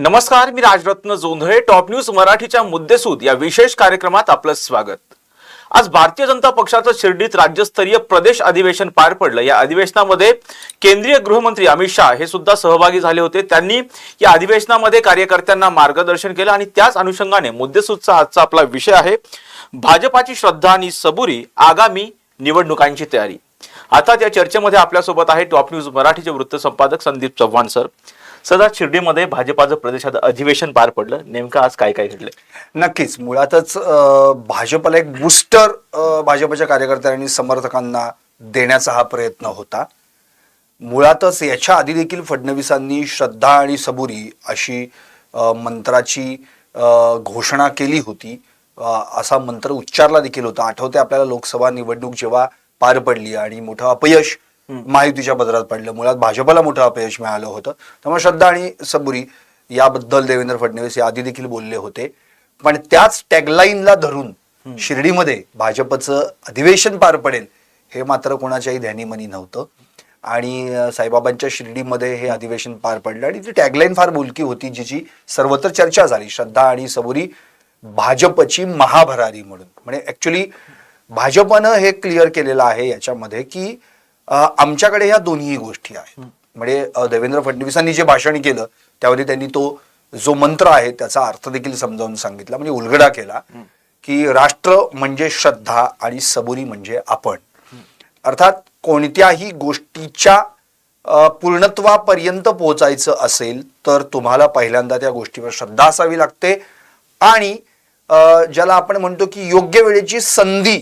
नमस्कार मी Rajratna Jondhale. Top news मराठीच्या मुद्देसूद या विशेष कार्यक्रमात आपलं स्वागत. आज भारतीय जनता पक्षाचं शिर्डीत राज्यस्तरीय प्रदेश अधिवेशन पार पडलं. या अधिवेशनामध्ये केंद्रीय गृहमंत्री अमित शाह हे सुद्धा सहभागी झाले होते. त्यांनी या अधिवेशनामध्ये कार्यकर्त्यांना मार्गदर्शन केलं आणि त्याच अनुषंगाने मुद्देसूदचा आजचा आपला विषय आहे भाजपाची श्रद्धा आणि सबुरी आगामी निवडणुकांची तयारी. आता त्या चर्चेमध्ये आपल्यासोबत आहे टॉप न्यूज मराठीचे वृत्त संपादक संदीप चव्हाण सर. सदा शिर्डीमध्ये भाजपाचं प्रदेशात अधिवेशन पार पडलं. नेमकं आज काय काय घडलं नक्कीच. मुळातच भाजपला एक बूस्टर भाजपच्या कार्यकर्त्यांनी समर्थकांना देण्याचा हा प्रयत्न होता. मुळातच याच्या आधी देखील फडणवीसांनी श्रद्धा आणि सबुरी अशी मंत्राची घोषणा केली होती. असा मंत्र उच्चारला देखील होता. आठवते आपल्याला लोकसभा निवडणूक जेव्हा पार पडली आणि मोठं अपयश महायुतीच्या पदरात पडलं. मुळात भाजपला मोठं अपयश मिळालं होतं. त्यामुळे श्रद्धा आणि सबुरी याबद्दल देवेंद्र फडणवीस या आधी देखील बोलले होते. पण त्याच टॅगलाईनला धरून शिर्डीमध्ये भाजपचं अधिवेशन पार पडेल हे मात्र कोणाच्याही ध्यानीमनी नव्हतं. आणि साईबाबांच्या शिर्डीमध्ये हे अधिवेशन पार पडलं. आणि ती टॅगलाईन फार बोलकी होती जिची सर्वत्र चर्चा झाली. श्रद्धा आणि सबुरी भाजपची महाभरारी म्हणून. म्हणजे ऍक्च्युली भाजपनं हे क्लिअर केलेलं आहे याच्यामध्ये की आमच्याकडे ह्या दोन्ही गोष्टी आहेत. म्हणजे देवेंद्र फडणवीसांनी जे भाषण केलं त्यामध्ये त्यांनी तो जो मंत्र आहे त्याचा अर्थ देखील समजावून सांगितला. म्हणजे उलगडा केला की राष्ट्र म्हणजे श्रद्धा आणि सबुरी म्हणजे आपण. अर्थात कोणत्याही गोष्टीच्या पूर्णत्वापर्यंत पोहोचायचं असेल तर तुम्हाला पहिल्यांदा त्या गोष्टीवर श्रद्धा असावी लागते. आणि ज्याला आपण म्हणतो की योग्य वेळेची संधी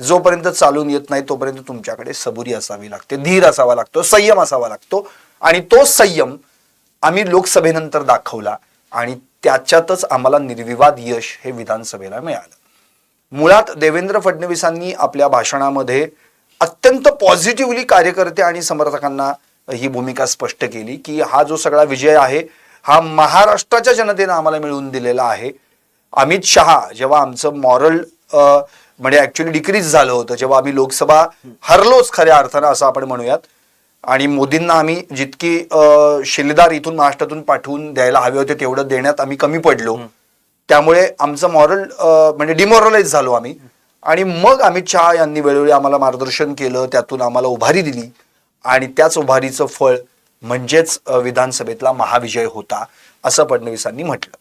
जोपर्यंत चालून येत नाही तोपर्यंत तुमच्याकडे सबुरी असावी लागते धीर असावा लागतो संयम असावा लागतो. आणि तो संयम आम्ही लोकसभेनंतर दाखवला आणि त्याच्यातच आम्हाला निर्विवाद यश हे विधानसभेला मिळालं. मुळात देवेंद्र फडणवीसांनी आपल्या भाषणामध्ये अत्यंत पॉझिटिव्हली कार्यकर्ते आणि समर्थकांना ही भूमिका स्पष्ट केली की हा जो सगळा विजय आहे हा महाराष्ट्राच्या जनतेनं आम्हाला मिळवून दिलेला आहे. अमित शहा जेव्हा आमचं मॉरल म्हणजे ऍक्च्युली डिक्रीज झालं होतं. जेव्हा आम्ही लोकसभा हरलोच खऱ्या अर्थानं असं आपण म्हणूयात. आणि मोदींना आम्ही जितकी शिलेदार इथून महाराष्ट्रातून पाठवून द्यायला हवे होते तेवढं देण्यात आम्ही कमी पडलो. त्यामुळे आमचं मॉरल म्हणजे डिमोरलाइज झालो आम्ही. आणि मग अमित शहा यांनी वेळोवेळी आम्हाला मार्गदर्शन केलं त्यातून आम्हाला उभारी दिली. आणि त्याच उभारीचं फळ म्हणजेच विधानसभेतला महाविजय होता असं फडणवीसांनी म्हटलं.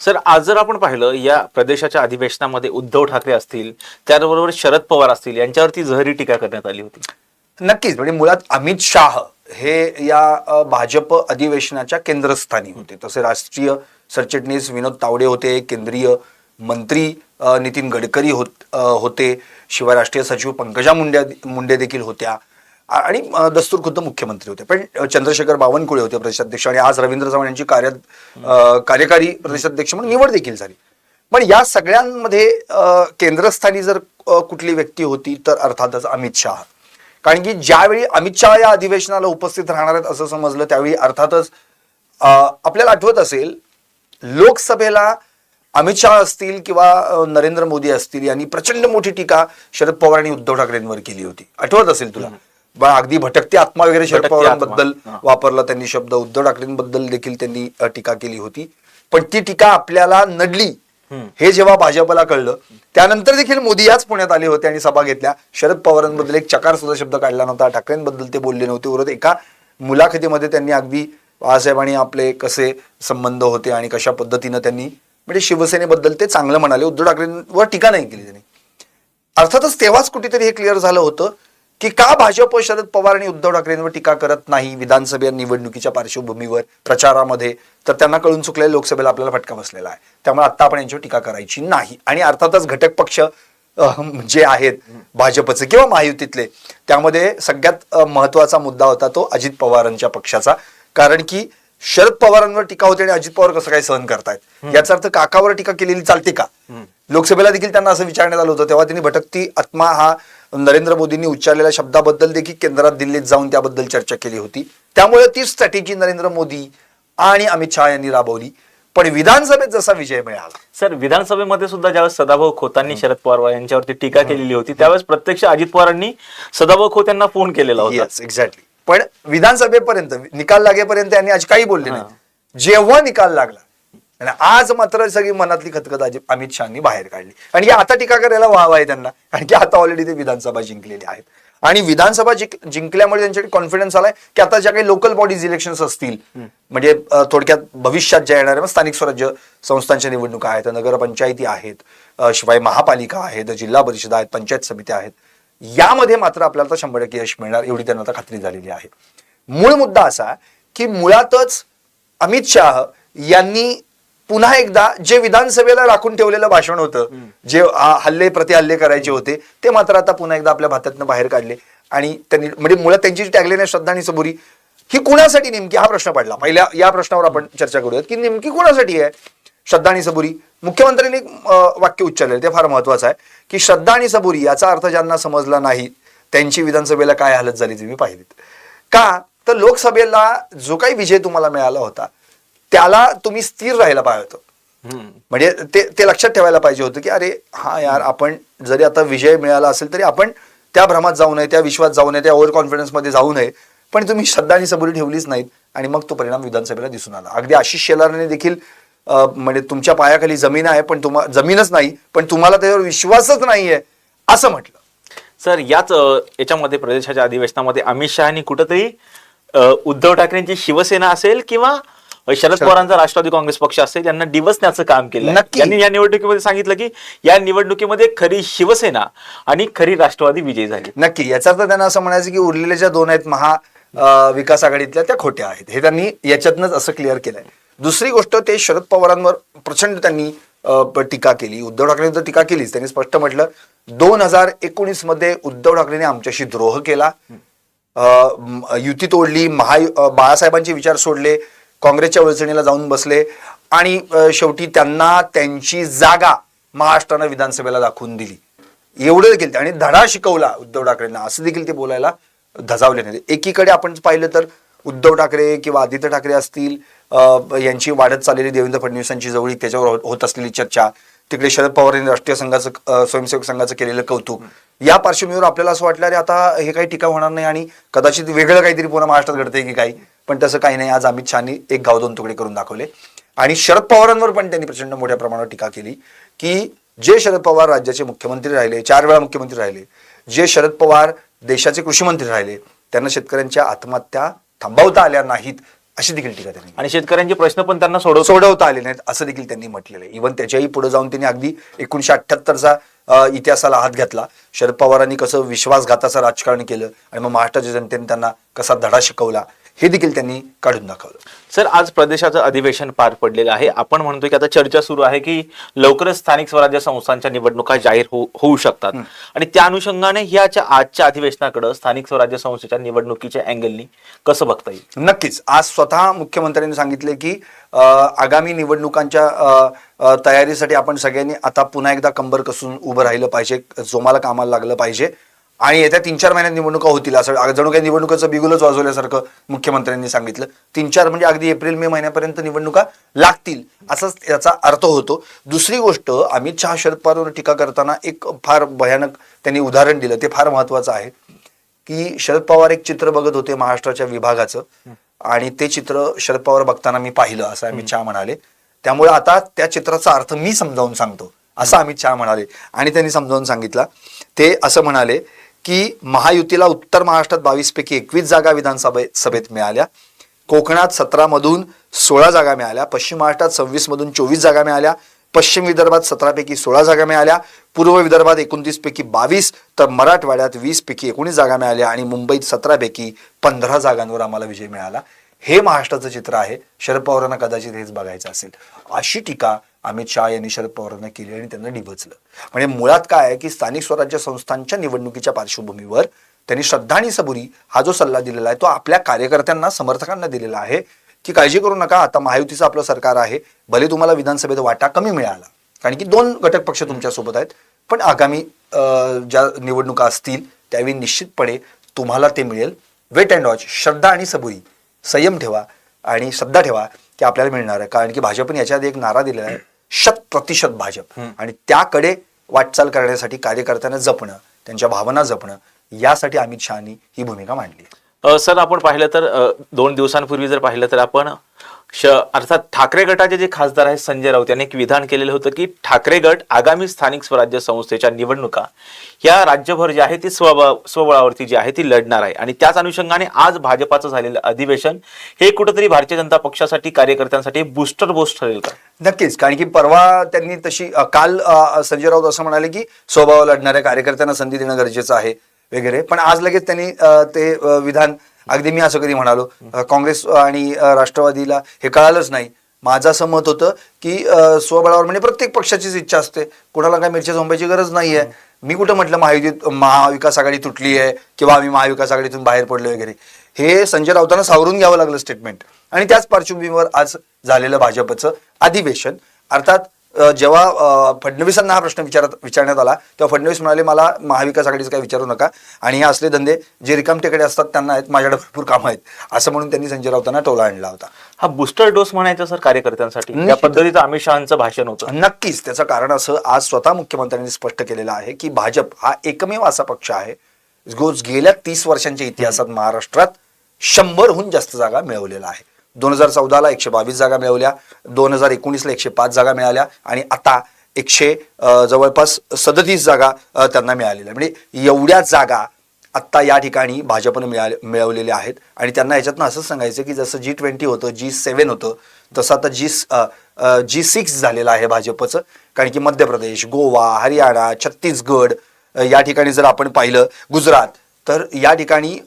सर आज जर आपण पाहिलं या प्रदेशाच्या अधिवेशनामध्ये उद्धव ठाकरे असतील त्याचबरोबर शरद पवार असतील यांच्यावरती जहरी टीका करण्यात आली होती. नक्कीच. म्हणजे मुळात अमित शाह हे या भाजप अधिवेशनाच्या केंद्रस्थानी होते. तसे राष्ट्रीय सरचिटणीस विनोद तावडे होते केंद्रीय मंत्री नितीन गडकरी होत होते शिवाय राष्ट्रीय सचिव पंकजा मुंडे मुंडे देखील होत्या. आणि दस्तूर खुद्द मुख्यमंत्री होते. पण चंद्रशेखर बावनकुळे होते प्रदेशाध्यक्ष आणि आज रवींद्र चव्हाण यांची कार्य कार्यकारी प्रदेशाध्यक्ष म्हणून निवड देखील झाली. पण या सगळ्यांमध्ये केंद्रस्थानी जर कुठली व्यक्ती होती तर अर्थातच अमित शहा. कारण की ज्यावेळी अमित शहा या अधिवेशनाला उपस्थित राहणार आहेत असं समजलं त्यावेळी अर्थातच आपल्याला आठवत असेल लोकसभेला अमित शहा असतील किंवा नरेंद्र मोदी असतील यांनी प्रचंड मोठी टीका शरद पवार आणि उद्धव ठाकरेंवर केली होती. आठवत असेल तुला? अगदी भटकती आत्मा वगैरे शरद पवारांबद्दल. वापरला त्यांनी शब्द उद्धव ठाकरेंबद्दल देखील त्यांनी टीका केली होती. पण ती टीका आपल्याला नडली हे जेव्हा भाजपला कळलं त्यानंतर देखील मोदी याच पुण्यात आले होते आणि सभा घेतल्या. शरद पवारांबद्दल एक चकार सुद्धा शब्द काढला नव्हता ठाकरेंबद्दल ते बोलले नव्हते. उलट एका मुलाखतीमध्ये त्यांनी अगदी बाळासाहेबांनी आपले कसे संबंध होते आणि कशा पद्धतीनं त्यांनी म्हणजे शिवसेनेबद्दल ते चांगलं म्हणाले. उद्धव ठाकरेंवर टीका नाही केली त्यांनी. अर्थातच तेव्हाच कुठेतरी हे क्लिअर झालं होतं. की का भाजप शरद पवार आणि उद्धव ठाकरेंवर टीका करत नाही विधानसभा निवडणुकीच्या पार्श्वभूमीवर प्रचारामध्ये? तर त्यांना कळून चुकलेल्या लोकसभेला आपल्याला फटका बसलेला आहे. त्यामुळे आता आपण यांच्यावर टीका करायची नाही. आणि अर्थातच घटक पक्ष जे आहेत भाजपचे किंवा महायुतीतले त्यामध्ये सगळ्यात महत्त्वाचा मुद्दा होता तो अजित पवारांच्या पक्षाचा. कारण की शरद पवारांवर टीका होते आणि अजित पवार कसं काय सहन करतायत? याचा अर्थ काकावर टीका केलेली चालते का? लोकसभेला देखील त्यांना असं विचारण्यात आलं होतं. तेव्हा त्यांनी भटकती आत्मा हा नरेंद्र मोदींनी उच्चारलेल्या शब्दाबद्दल देखील केंद्रात दिल्लीत जाऊन त्याबद्दल चर्चा केली होती. त्यामुळे ती स्ट्रॅटेजी नरेंद्र मोदी आणि अमित शहा यांनी राबवली. पण विधानसभेत जसा विजय मिळाला. सर विधानसभेमध्ये सुद्धा ज्यावेळेस सदाभाऊ खोतांनी शरद पवार यांच्यावरती टीका केलेली होती त्यावेळेस प्रत्यक्ष अजित पवारांनी सदाभाऊ खोत यांना फोन केलेला होता. एक्झॅक्टली पण विधानसभेपर्यंत निकाल लागेपर्यंत यांनी आज काही बोलले नाही. जेव्हा निकाल लागला आणि आज मात्र सगळी मनातली खतखत अमित शहानी बाहेर काढली. आणि आता टीका करायला वाव आहे त्यांना. कारण की आता ऑलरेडी ते विधानसभा जिंकलेले आहेत. आणि विधानसभा जिंक जिंकल्यामुळे त्यांच्याकडे कॉन्फिडन्स आलाय की आता ज्या काही लोकल बॉडीज इलेक्शन्स असतील म्हणजे थोडक्यात भविष्यात ज्या येणाऱ्या स्थानिक स्वराज्य संस्थांच्या निवडणुका आहेत नगरपंचायती आहेत शिवाय महापालिका आहेत जिल्हा परिषद आहेत पंचायत समित्या आहेत. यामध्ये मात्र आपल्याला आता शंभर टक्के यश मिळणार एवढी त्यांना आता खात्री झालेली आहे. मूळ मुद्दा असा की मुळातच अमित शाह यांनी पुन्हा एकदा जे विधानसभेला राखून ठेवलेलं भाषण होतं जे हल्ले प्रतिहल्ले करायचे होते ते मात्र आता पुन्हा एकदा आपल्या भात्यातनं बाहेर काढले. आणि त्यांनी म्हणजे मुळात त्यांची जी टॅगलाईन आहे श्रद्धा आणि सबुरी ही कुणासाठी नेमकी हा प्रश्न पडला? पहिल्या या प्रश्नावर आपण चर्चा करूयात की नेमकी कुणासाठी आहे श्रद्धा आणि सबुरी? मुख्यमंत्र्यांनी वाक्य उच्चारलेलं ते फार महत्वाचं आहे की श्रद्धा आणि सबुरी याचा अर्थ ज्यांना समजला नाही त्यांची विधानसभेला काय हालत झाली तुम्ही पाहिलीत. का? तर लोकसभेला जो काही विजय तुम्हाला मिळाला होता त्याला तुम्ही स्थिर राहायला पाहिजे होतं. म्हणजे ते ते लक्षात ठेवायला पाहिजे होतं की अरे हा यार आपण जरी आता विजय मिळाला असेल तरी आपण त्या भ्रमात जाऊ नये त्या विश्वास जाऊ नये त्या ओव्हर कॉन्फिडन्समध्ये जाऊ नये. पण तुम्ही श्रद्धा आणि सबुरी ठेवलीच नाहीत आणि मग तो परिणाम विधानसभेला दिसून आला. अगदी आशिष शेलारने देखील म्हणजे तुमच्या पायाखाली जमीन आहे पण तुम्हा जमीनच नाही पण तुम्हाला त्याच्यावर विश्वासच नाहीये असं म्हटलं. सर याच याच्यामध्ये प्रदेशाच्या अधिवेशनामध्ये अमित शहानी कुठंतरी उद्धव ठाकरेंची शिवसेना असेल किंवा शरद पवारांचा राष्ट्रवादी काँग्रेस पक्ष असेल यांना डिवसण्याचं काम केलं. त्यांनी या निवडणुकीमध्ये सांगितलं की या निवडणुकीमध्ये खरी शिवसेना आणि खरी राष्ट्रवादी विजयी झाली. नक्की. याचा अर्थ त्यांना असं म्हणायचं की उरलेल्या ज्या दोन आहेत महा विकास आघाडीतल्या त्या खोट्या आहेत. हे त्यांनी याच्यातनंच असं क्लिअर केलंय. दुसरी गोष्ट ते शरद पवारांवर प्रचंड त्यांनी टीका केली. उद्धव ठाकरेंनी तर टीका केलीच. त्यांनी स्पष्ट म्हटलं दोन हजार एकोणीसमध्ये उद्धव ठाकरेंनी आमच्याशी द्रोह केला. युती तोडली. महा बाळासाहेबांचे विचार सोडले. काँग्रेसच्या वळचणीला जाऊन बसले आणि शेवटी त्यांना त्यांची जागा महाराष्ट्रानं विधानसभेला दाखवून दिली. एवढं देखील आणि धडा शिकवला उद्धव ठाकरेंना. असं देखील ते बोलायला धजावले नाही एकीकडे आपण पाहिलं तर उद्धव ठाकरे किंवा आदित्य ठाकरे असतील यांची वाढत चाललेली देवेंद्र फडणवीसांची जवळी त्याच्यावर हो-, होत असलेली चर्चा तिकडे शरद पवार यांनी राष्ट्रीय संघाचं स्वयंसेवक संघाचं केलेलं कौतुक. या पार्श्वभूमीवर आपल्याला असं वाटलं अरे आता हे काही टीका होणार नाही आणि कदाचित वेगळं काहीतरी पुन्हा महाराष्ट्रात घडतंय की काही पण तसं काही नाही. आज अमित शहानी एक गाव दोन तुकडे करून दाखवले. आणि शरद पवारांवर पण त्यांनी प्रचंड मोठ्या प्रमाणावर टीका केली की जे शरद पवार राज्याचे मुख्यमंत्री राहिले चार वेळा मुख्यमंत्री राहिले जे शरद पवार देशाचे कृषी मंत्री राहिले त्यांना शेतकऱ्यांच्या आत्महत्या थांबवता आल्या नाहीत अशी देखील टीका त्यांनी आणि शेतकऱ्यांचे प्रश्न पण त्यांना सोडव सोडवता आले नाहीत असं देखील त्यांनी म्हटलेलं आहे. इव्हन त्याच्याही पुढे जाऊन त्यांनी अगदी एकोणीशे अठ्ठ्याहत्तरचा इतिहासाला हात घातला. शरद पवारांनी कसं विश्वासघाताचं राजकारण केलं आणि मग महाराष्ट्राच्या जनतेने त्यांना कसा धडा शिकवला हे देखील त्यांनी काढून दाखवलं. सर आज प्रदेशाचं अधिवेशन पार पडलेलं आहे. आपण म्हणतोय की आता चर्चा सुरू आहे की लवकरच स्थानिक स्वराज्य संस्थांच्या निवडणुका जाहीर हो- होऊ शकतात. आणि त्या अनुषंगाने ह्याच्या आजच्या अधिवेशनाकडे स्थानिक स्वराज्य संस्थेच्या निवडणुकीच्या अँगलनी कसं बघता येईल? नक्कीच. आज स्वतः मुख्यमंत्र्यांनी सांगितले की आगामी निवडणुकांच्या तयारीसाठी आपण सगळ्यांनी आता पुन्हा एकदा कंबर कसून उभं राहिलं पाहिजे जोमाला कामाला लागलं पाहिजे. आणि येत्या तीन चार महिन्यात निवडणुका होतील असं जणू काही निवडणुकाचं बिगुलच वाजवल्यासारखं मुख्यमंत्र्यांनी सांगितलं. तीन चार म्हणजे अगदी एप्रिल मे महिन्यापर्यंत निवडणुका लागतील असाच याचा अर्थ होतो. दुसरी गोष्ट अमित शहा शरद पवारवर टीका करताना एक फार भयानक त्यांनी उदाहरण दिलं. ते फार महत्वाचं आहे की शरद पवार एक चित्र बघत होते महाराष्ट्राच्या विभागाचं. आणि ते चित्र शरद पवार बघताना मी पाहिलं असं अमित शहा म्हणाले. त्यामुळे आता त्या चित्राचा अर्थ मी समजावून सांगतो. असं अमित शहा म्हणाले. आणि त्यांनी समजावून सांगितलं ते असं म्हणाले की महायुतीला उत्तर महाराष्ट्रात बावीसपैकी एकवीस जागा विधानसभे सभेत मिळाल्या. कोकणात सतरामधून सोळा जागा मिळाल्या. पश्चिम महाराष्ट्रात सव्वीसमधून चोवीस जागा मिळाल्या. पश्चिम विदर्भात सतरापैकी सोळा जागा मिळाल्या. पूर्व विदर्भात एकोणतीसपैकी बावीस तर मराठवाड्यात वीसपैकी एकोणीस जागा मिळाल्या आणि मुंबईत सतरापैकी पंधरा जागांवर आम्हाला विजय मिळाला. हे महाराष्ट्राचं चित्र आहे. शरद पवारांना कदाचित हेच बघायचं असेल. अशी टीका अमित शहा यांनी शरद पवारांना केली आणि त्यांना डिवचलं म्हणजे मुळात काय आहे की स्थानिक स्वराज्य संस्थांच्या निवडणुकीच्या पार्श्वभूमीवर त्यांनी श्रद्धा आणि सबुरी हा जो सल्ला दिलेला आहे तो आपल्या कार्यकर्त्यांना समर्थकांना दिलेला आहे. की काळजी करू नका आता महायुतीचं आपलं सरकार आहे. भले तुम्हाला विधानसभेत वाटा कमी मिळाला. कारण की दोन घटक पक्ष तुमच्यासोबत आहेत. पण आगामी ज्या निवडणुका असतील त्यावेळी निश्चितपणे तुम्हाला ते मिळेल. वेट अँड वॉच श्रद्धा आणि सबुरी. संयम ठेवा आणि श्रद्धा ठेवा की आपल्याला मिळणार आहे. कारण की भाजपने याच्या आधी एक नारा दिलेला आहे. शत प्रतिशत भाजप. आणि त्याकडे वाटचाल करण्यासाठी कार्यकर्त्यांना जपणं त्यांच्या भावना जपणं यासाठी अमित शहानी ही भूमिका मांडली सर आपण पाहिलं तर दोन दिवसांपूर्वी जर पाहिलं तर आपण श अर्थात ठाकरे गटाचे जे खासदार आहेत संजय राऊत यांनी एक विधान केलेलं होतं की ठाकरे गट आगामी स्थानिक स्वराज्य संस्थेच्या निवडणुका या राज्यभर जे आहे ती स्व स्वबळावरती जी आहे ती लढणार आहे. आणि त्याच अनुषंगाने आज भाजपाचं झालेलं अधिवेशन हे कुठंतरी भारतीय जनता पक्षासाठी कार्यकर्त्यांसाठी बुस्टर बोस्ट ठरेल का? नक्कीच. कारण की परवा त्यांनी तशी काल संजय राऊत असं म्हणाले की स्वभाव लढणाऱ्या कार्यकर्त्यांना संधी देणं गरजेचं आहे वगैरे. पण आज लगेच त्यांनी ते विधान अगदी मी असं कधी म्हणालो काँग्रेस आणि राष्ट्रवादीला हे कळालंच नाही. माझं असं मत होतं की स्वबळावर म्हणजे प्रत्येक पक्षाचीच इच्छा असते. कोणाला काय मिरच्या झोंबायची गरज नाही आहे मी कुठं म्हटलं महायुतीत महाविकास आघाडी तुटली आहे किंवा आम्ही महाविकास आघाडीतून बाहेर पडलो वगैरे. हे संजय राऊतांना सावरून घ्यावं लागलं स्टेटमेंट आणि त्याच पार्श्वभूमीवर आज झालेलं भाजपचं अधिवेशन. अर्थात जेव्हा फडणवीसांना हा प्रश्न विचारत विचारण्यात आला तेव्हा फडणवीस म्हणाले मला महाविकास आघाडीचं काही विचारू नका. आणि हे असले धंदे जे रिकामटेकडे असतात त्यांना आहेत माझ्याकडे भरपूर कामं आहेत. असं म्हणून त्यांनी संजय राऊतांना टोला आणला होता. हा बुस्टर डोस म्हणायचा सर कार्यकर्त्यांसाठी. या. पद्धतीचं अमित शहाचं भाषण होतं. नक्कीच. त्याचं कारण असं आज स्वतः मुख्यमंत्र्यांनी स्पष्ट केलेलं आहे की भाजप हा एकमेव असा पक्ष आहे जो गेल्या तीस वर्षांच्या इतिहासात महाराष्ट्रात शंभरहून जास्त जागा मिळवलेला आहे. दोन हजार चौदाला एकशे बावीस जागा मिळवल्या दोन हजार एकोणीसला एकशे पाच जागा मिळाल्या आणि आता एकशे जवळपास सदतीस जागा त्यांना मिळालेल्या म्हणजे एवढ्या जागा आत्ता या ठिकाणी भाजपनं मिळाले मिळवलेल्या आहेत. आणि त्यांना याच्यातनं असंच सांगायचं की जसं जी ट्वेंटी होतं जी सेवन होतं तसं आता जी जी सिक्स झालेलं आहे भाजपचं. कारण की मध्य प्रदेश गोवा हरियाणा छत्तीसगड या ठिकाणी जर आपण पाहिलं गुजरात तर या ठिकाणी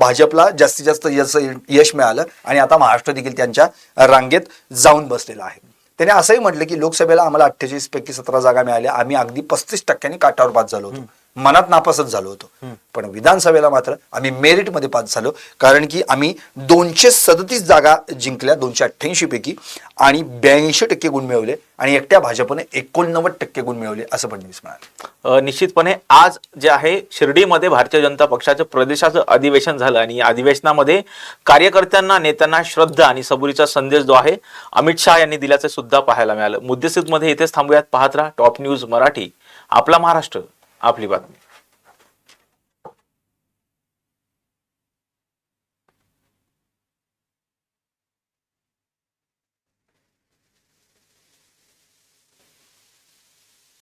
भाजपला जास्तीत जास्त यश यश मिळालं आणि आता महाराष्ट्र देखील त्यांच्या रांगेत जाऊन बसलेला आहे. त्याने असंही म्हटलं की लोकसभेला आम्हाला अठ्ठेचाळीस पैकी सतरा जागा मिळाल्या. आम्ही अगदी पस्तीस टक्क्यांनी काठावर बाद झालो होतो. मनात नापासच झालो होतो. पण विधानसभेला मात्र आम्ही मेरिटमध्ये पास झालो. कारण की आम्ही दोनशे सदतीस जागा जिंकल्या दोनशे अठ्ठ्याऐंशी पैकी आणि ब्याऐंशी टक्के गुण मिळवले आणि एकट्या भाजपने एकोणनव्वद टक्के गुण मिळवले असं फडणवीस म्हणाले. निश्चितपणे आज जे आहे शिर्डीमध्ये भारतीय जनता पक्षाचं प्रदेशाचं अधिवेशन झालं आणि या अधिवेशनामध्ये कार्यकर्त्यांना नेत्यांना श्रद्धा आणि सबुरीचा संदेश जो आहे अमित शहा यांनी दिल्याचं सुद्धा पाहायला मिळालं. मुद्देसूदमध्ये इथेच थांबूयात पाहत राहा टॉप न्यूज मराठी आपला महाराष्ट्र. आपली बातमी